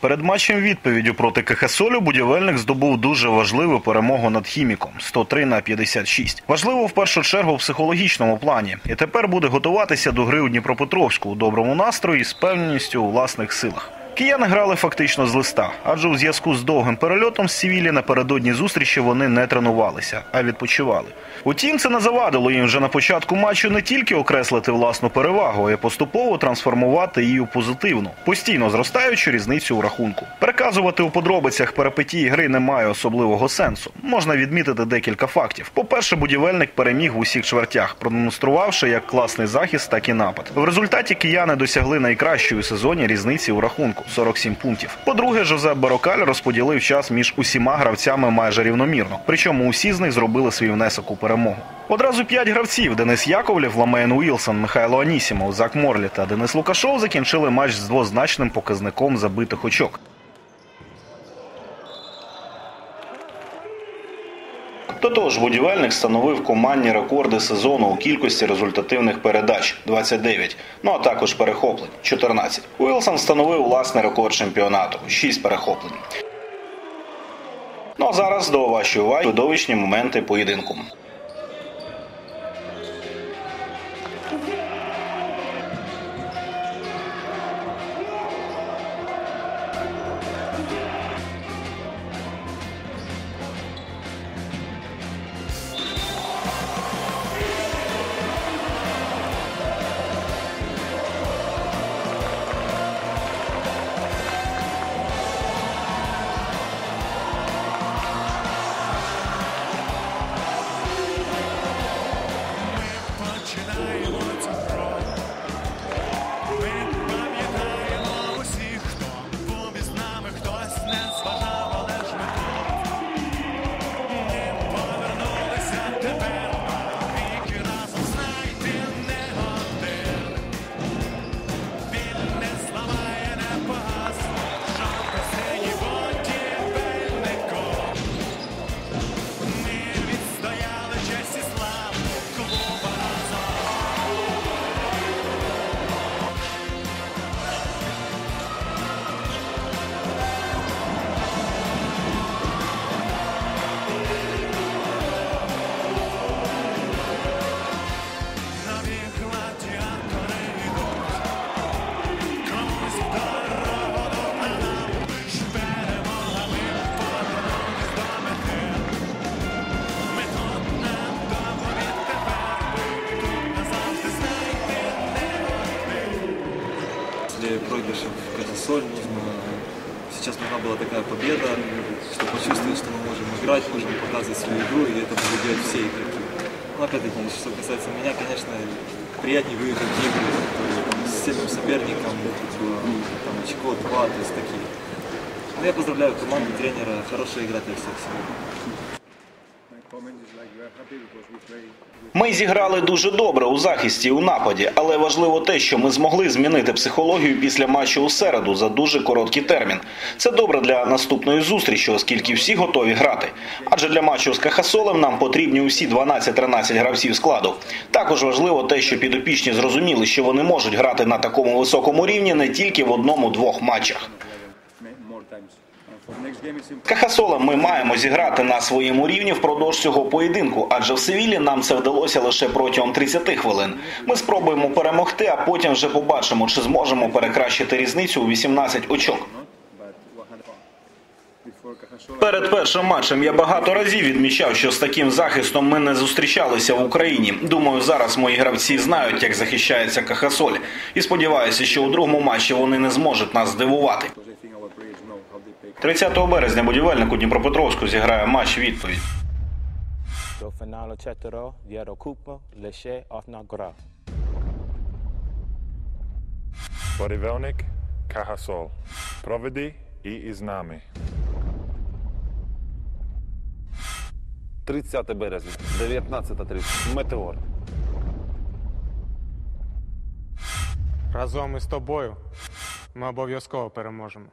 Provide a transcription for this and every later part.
Перед матчем відповіддю проти Кахасолю будівельник здобув дуже важливу перемогу над хіміком 103 на 56. Важливо в першу чергу в психологічному плані. І тепер буде готуватися до гри у Дніпропетровську у доброму настрої з певністю у власних силах. Кияни грали фактично з листа, адже у зв'язку з довгим перельотом з Сівілі напередодні зустрічі вони не тренувалися, а відпочивали. Утім, це не завадило їм вже на початку матчу не тільки окреслити власну перевагу, а й поступово трансформувати її у позитивну, постійно зростаючу різницю у рахунку. Переказувати у подробицях перипетії гри немає особливого сенсу. Можна відмітити декілька фактів. По-перше, будівельник переміг в усіх чвертях, продемонструвавши як класний захист, так і напад. В результаті кияни досягли найкращої у сезоні різниці у рахунку 47 пунктів. По-друге, Жозеп Барокаль розподілив час між усіма гравцями майже рівномірно. Причому усі з них зробили свій внесок у перемогу. Одразу п'ять гравців: Денис Яковлів, Ламейн Уілсон, Михайло Анісімов, Зак Морлі та Денис Лукашов закінчили матч з двозначним показником забитих очок. До того ж, будівельник становив командні рекорди сезону у кількості результативних передач 29, ну а також перехоплень 14. Уілсон встановив власний рекорд чемпіонату 6 перехоплень. Ну а зараз до вашої уваги видовищні моменти поєдинку. Казасоль нужно сейчас нужна была такая победа, чтобы почувствовать, что мы можем играть, можем показывать свою игру, и это будут делать все игроки. Но опять-таки, что касается меня, конечно, приятнее выиграть игры с сильным соперником, типа, там, очко, два, то есть такие. Но я поздравляю команду, тренера, хорошая игра для всех сегодня. Ми зіграли дуже добре у захисті і у нападі, але важливо те, що ми змогли змінити психологію після матчу у середу за дуже короткий термін. Це добре для наступної зустрічі, оскільки всі готові грати. Адже для матчу з Кахасолем нам потрібні усі 12-13 гравців складу. Також важливо те, що підопічні зрозуміли, що вони можуть грати на такому високому рівні не тільки в одному-двох матчах. Кахасолем ми маємо зіграти на своєму рівні впродовж цього поєдинку, адже в Севілі нам це вдалося лише протягом 30 хвилин. Ми спробуємо перемогти, а потім вже побачимо, чи зможемо перекращити різницю у 18 очок. Перед першим матчем я багато разів відмічав, що з таким захистом ми не зустрічалися в Україні. Думаю, зараз мої гравці знають, як захищається Кахасоль. І сподіваюся, що у другому матчі вони не зможуть нас здивувати. 30 березня будівельник у Дніпропетровську зіграє матч відповідь. Будівельник Кахасол. Проведи і із нами. 30 березня, 19.30. Метеор. Разом із тобою ми обов'язково переможемо.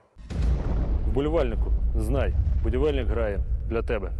Вболівальнику, знай, будівельник грає для тебе.